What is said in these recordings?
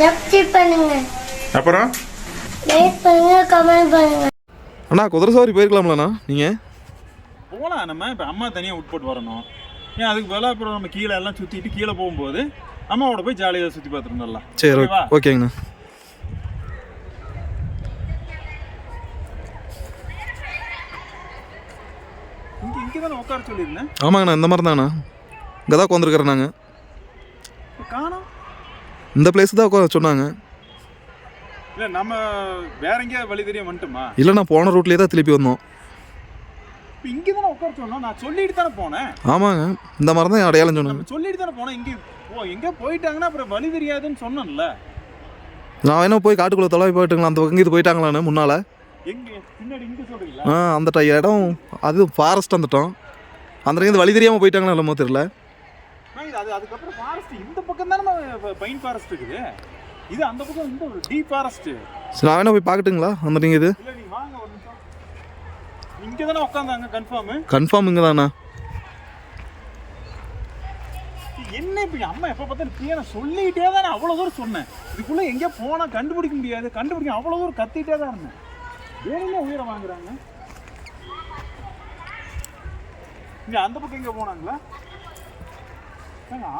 Subscribe பண்ணுங்க. அப்புறம்? Like பண்ணுங்க கமெண்ட் பண்ணுங்க. அண்ணா குதிரை சவாரி போயிருக்கலாம்லண்ணா நீங்கள் போகலாம் நம்ம இப்போ அம்மா தனியாக உட்பட்டு வரணும். ஏன் அதுக்கு பதிலாக அப்புறம் நம்ம கீழே எல்லாம் சுற்றிட்டு கீழே போகும்போது அம்மாவோட போய் ஜாலியாக சுற்றி பார்த்துட்டு வந்துடலாம். சரி? ஓகேங்கண்ணா. இங்கே தானே உட்கார சொல்லியிருந்தேன்? ஆமாங்கண்ணா இந்த மாதிரி தாண்ணா இங்கே தான் உட்காந்துருக்குறேன் நாங்கள் இந்த பிளேஸ் தான் உட்கார சொன்னாங்க. இல்லை நம்ம வேற எங்கேயாவது வழி தெரியும் வந்துட்டோமா? இல்லைண்ணா போன ரூட்லேயே தான் திருப்பி வந்தோம். இப்போ இங்கே தானே உட்கார சொன்னோம். நான் சொல்லிட்டு தானே போனேன். ஆமாங்க. இந்த மாதிரி தான் அடையாளம் சொன்னாங்க. சொல்லிட்டு தானே போனோம். இங்கே ஓ எங்கே போயிட்டாங்கன்னா அப்புறம் வழி தெரியாதுன்னு சொன்னோம்ல. நான் வேணா போய் காட்டுக்குள்ளே தொலைவி போயிட்டுங்களா? அந்த பக்கம் இது போயிட்டாங்களாண்ணே முன்னால். ஆ அந்த இடம் அது ஃபாரஸ்ட் வந்துட்டோம். அந்த வழி தெரியாமல் போயிட்டாங்களா இல்லமோ தெரியல. இது அது அதுக்கப்புறம் ஃபாரஸ்ட் இந்த பக்கம் தானே பைன் ஃபாரஸ்ட் இருக்குது. இது அந்த பக்கம் இந்த ஒரு டீப் ஃபாரஸ்ட் சரி நான் வேணா போய் பார்க்கட்டுங்களா? நீங்கள் இது? இல்லை நீங்க வாங்க ஒரு நிமிஷம். இங்கே தானே உட்காந்தாங்க கன்ஃபார்மு கன்ஃபார்ம் இங்கே தாண்ணா என்ன இப்படி அம்மா எப்போ பார்த்தாலும் நான் சொல்லிக்கிட்டே தான் நான் அவ்வளோ தூரம் சொன்னேன். இதுக்குள்ளே எங்கேயோ போனால் கண்டுபிடிக்க முடியாது கண்டுபிடிக்க அவ்வளோ தூரம் கத்திட்டே தான் இருந்தேன். வேணுமே உயிரை வாங்குறாங்க? இங்கே அந்த பக்கம் எங்கே போனாங்களா?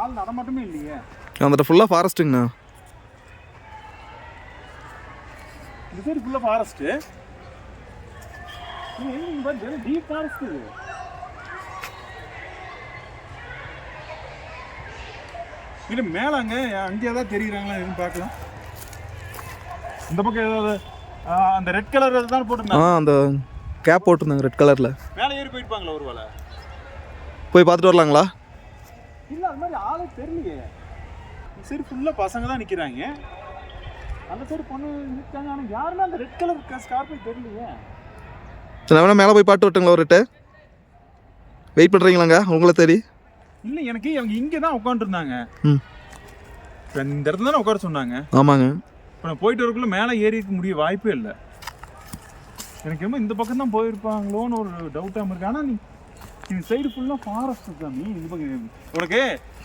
ஆள் நடமாட்டமே இல்லையே. அந்த ஃபுல்லாக ஃபாரஸ்ட்டுங்கண்ணா இது சைடு ஃபுல்லாக ஃபாரஸ்ட்டு டீப் ஃபாரஸ்ட் இது. இது மேலாங்க அங்கே ஏதாவது தெரியுறாங்களா எதுவும் பார்க்கலாம். இந்த பக்கம் ஏதாவது அந்த ரெட் கலர் தான் ஆ போட்டிருந்தாங்க அந்த கேப் போட்டிருந்தாங்க ரெட் கலரில் மேலே ஏறி போயிருப்பாங்களா ஒரு வேலை போய் பார்த்துட்டு வரலாங்களா? இல்லை அது மாதிரி ஆளே தெரியலையே. இந்த சைடு ஃபுல்லாக பசங்க தான் நிற்கிறாங்க அந்த சைடு பொண்ணு நிற்காங்க ஆனால் யாருமே அந்த ரெட் கலர் ஸ்கார்பியோ தெரியலையே. சரி நான் வேணா மேலே போய் பாட்டு விட்டுங்களா ஒரு வெயிட் பண்ணுறீங்களாங்க உங்களை தேடி. இல்லை எனக்கு அவங்க இங்கே தான் உட்காந்துருந்தாங்க இந்த இடத்துல தானே உட்கார சொன்னாங்க. ஆமாங்க. இப்போ நான் போயிட்டு வரக்குள்ள மேலே ஏறி இருக்க முடிய வாய்ப்பே இல்லை. எனக்கு என்னமோ இந்த பக்கம் தான் போயிருப்பாங்களோன்னு ஒரு டவுட்டாக இருக்கு ஆனால் நீ இந்த சைடு ஃபுல்லாக ஃபாரஸ்ட் சாமி உனக்கு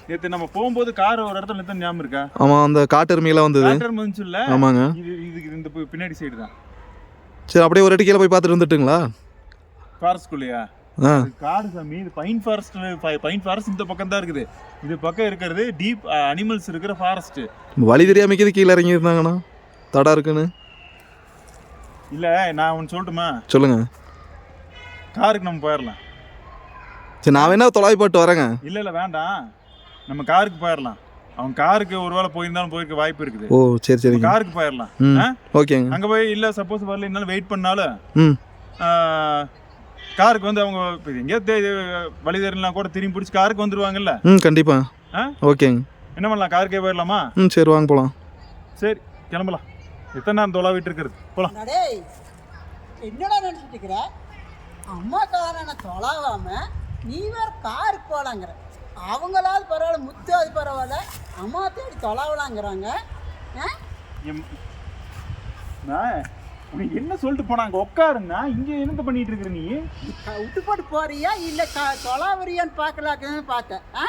நேற்று நம்ம போகும்போது கார் ஒரு இடத்துல நிறுத்த ஞாபகம் இருக்கா? ஆமாம் அந்த காட்டெருமையெல்லாம் வந்தது. வந்துச்சு இல்லை ஆமாங்க. இது இதுக்கு இந்த பின்னாடி சைடு தான். சரி அப்படியே ஒரு கீழே போய் பார்த்துட்டு வந்துட்டுங்களா? ஃபாரஸ்ட்குள்ளேயா காடு சாமி இது பைன் ஃபாரஸ்ட் பைன் ஃபாரஸ்ட் இந்த பக்கம் தான் இருக்குது. இது பக்கம் இருக்கிறது டீப் அனிமல்ஸ் இருக்கிற ஃபாரஸ்ட் வழி தெரியாமைக்கு கீழே இறங்கி இருந்தாங்கண்ணா. தடா இருக்குன்னு. இல்லை நான் ஒன்று சொல்லட்டுமா? சொல்லுங்க. காருக்கு நம்ம போயிடலாம் சரி நான் வேணா தொலைவி பாட்டு வரேங்க. இல்லை இல்லை வேண்டாம். நம்ம காருக்கு போயிடலாம் அவன் காருக்கு ஒருவேளை போயிருந்தாலும் போயிருக்க வாய்ப்பு இருக்குது. ஓ சரி சரிங்க. காருக்கு போயிடலாம்? ஓகேங்க. அங்கே போய் இல்லை சப்போஸ் வரல என்னாலும் வெயிட் பண்ணாலும் காருக்கு வந்து அவங்க இப்போ எங்கேயோ தே வழி தெரியலாம் கூட திரும்பி பிடிச்சி காருக்கு வந்துருவாங்கல்ல? ம் கண்டிப்பாக ஆ? ஓகேங்க. என்ன பண்ணலாம் காருக்கே போயிடலாமா ம் சரி வாங்க போகலாம் சரி கிளம்பலாம். எத்தனை நேரம் தொலாவிட்டு இருக்கிறது? போகலாம் என்னடா நினச்சிட்டு இருக்கிற? அம்மா காரனை தொலாவாம நீ வேற காருக்கு போகலாங்கிற அவங்களாவது பரவாயில்ல முத்தாவது பரவாயில்ல அம்மா தேடி தொலாவலாங்கிறாங்க. உனக்கு என்ன சொல்லிட்டு போனாங்க? உட்காருன்னா இங்கே என்னத்த பண்ணிட்டு இருக்கிற நீ? விட்டு போட்டு போறியா? இல்லை க தொலாவறியான்னு பார்க்கலாக்குன்னு பார்த்தேன். ஆ?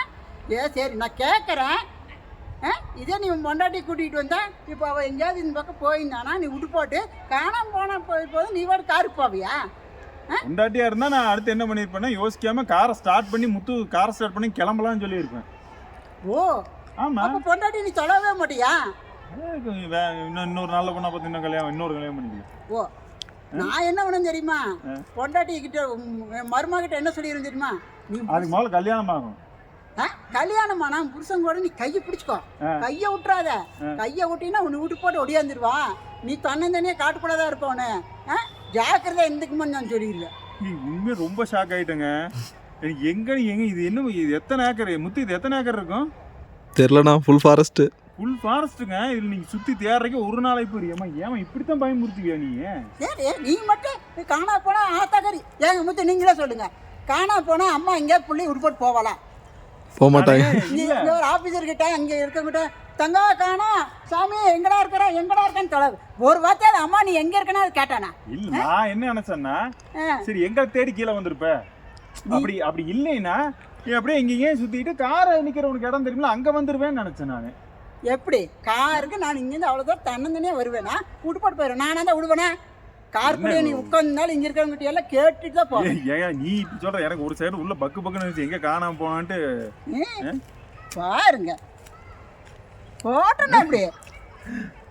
ஏ சரி நான் கேட்குறேன். ஆ? இதே நீ உன் பொண்டாட்டி கூட்டிகிட்டு வந்தா இப்போ அவள் எங்கேயாவது இந்த பக்கம் போயிருந்தானா? நீ விட்டு போட்டு காணாம போனா போய் போது நீ வாட்டு காருக்கு போவியா? பொண்டாட்டியா இருந்தா நான் அடுத்து என்ன பண்ணியிருப்பேன்னா யோசிக்காம காரை ஸ்டார்ட் பண்ணி முத்து காரை ஸ்டார்ட் பண்ணி கிளம்பலாம்னு சொல்லியிருப்பேன். ஓ ஆமா. அப்போ பொண்டாட்டி நீ தொலைவே மாட்டியா? இன்னும் இன்னொரு நல்ல பொண்ணா பார்த்து இன்னும் கல்யாணம் இன்னொரு கல்யாணம் பண்ணிக்கலாம் ஓ நான் என்ன பண்ணேன் தெரியுமா? பொண்டாட்டி கிட்ட மருமக கிட்ட என்ன சொல்லிடுறேன் தெரியுமா? அதுக்கு முதல்ல கல்யாணம் ஆகும். கல்யாணமா நான் புருஷன் கூட நீ கையை பிடிச்சிக்கோ. கையை விட்டுறாத கையை விட்டினா உன்னை விட்டு போட்டு ஒடியாந்துருவான் நீ தன்னந்தனியே காட்டுக்குள்ளதான் இருப்பவனு ஆ ஜாக்கிரதை எந்துக்குமான்னு நான் சொல்லிடுறேன். நீ உண்மையே ரொம்ப ஷாக் ஆயிட்டேங்க. எங்க நீ எங்க இது என்ன இது எத்தனை ஏக்கர் முத்து இது எத்தனை ஏக்கர் இருக்கும்? தெரிலண்ணா ஃபுல் ஃபாரஸ்ட்டு ஃபுல் ஃபாரஸ்ட்டுங்க இதுல நீங்க சுத்தி தேடுறதுக்கு ஒரு நாளைக்கு போறியம்மா ஏமா இப்படித்தான் பயமுறுத்துவியா நீ? சரி நீ மட்டும் நீ காணா போனா ஆத்தாக்கறி. ஏங்க முத்து நீங்களே சொல்லுங்க. காணா போனா அம்மா எங்கேயாவது புள்ளி விட்டுப்போட்டு போகலாம். போக மாட்டாங்க. இங்க ஒரு ஆபீசர் கிட்ட அங்க இருக்கவங்கிட்ட தங்கா காணோம் சாமி எங்கடா இருக்கிற எங்கடா இருக்கன்னு தொலைவு ஒரு வார்த்தையாவது அம்மா நீ எங்க இருக்கனா அது கேட்டானா? இல்ல நான் என்ன நினைச்சேன்னா. சரி எங்க தேடி கீழே வந்திருப்ப. அப்படி அப்படி இல்லைன்னா நீ அப்படியே இங்கேயே சுத்திட்டு காரை நிக்கிறவனுக்கு இடம் தெரியுமில அங்க வந்துருவேன்னு நினைச்சேன் நானு. எப்படி? காருக்கு நான் இங்கேருந்து அவ்வளோ தூரம் தன்னந்தனியாக வருவேனா? விட்டுப்பட்டு போயிடுவேன். நானாக தான் விடுவேனா காருக்குள்ளே நீ உட்காந்துனாலும் இங்கே இருக்கிறவங்ககிட்ட எல்லாம் கேட்டுட்டு தான் ஏய், ஏன் நீ இப்படி சொல்ற எனக்கு ஒரு சைடு உள்ள பக்கு பக்குன்னு இருந்துச்சு. எங்க காணாம போனான்ட்டு. பாருங்க. போட்டேன்னா அப்படி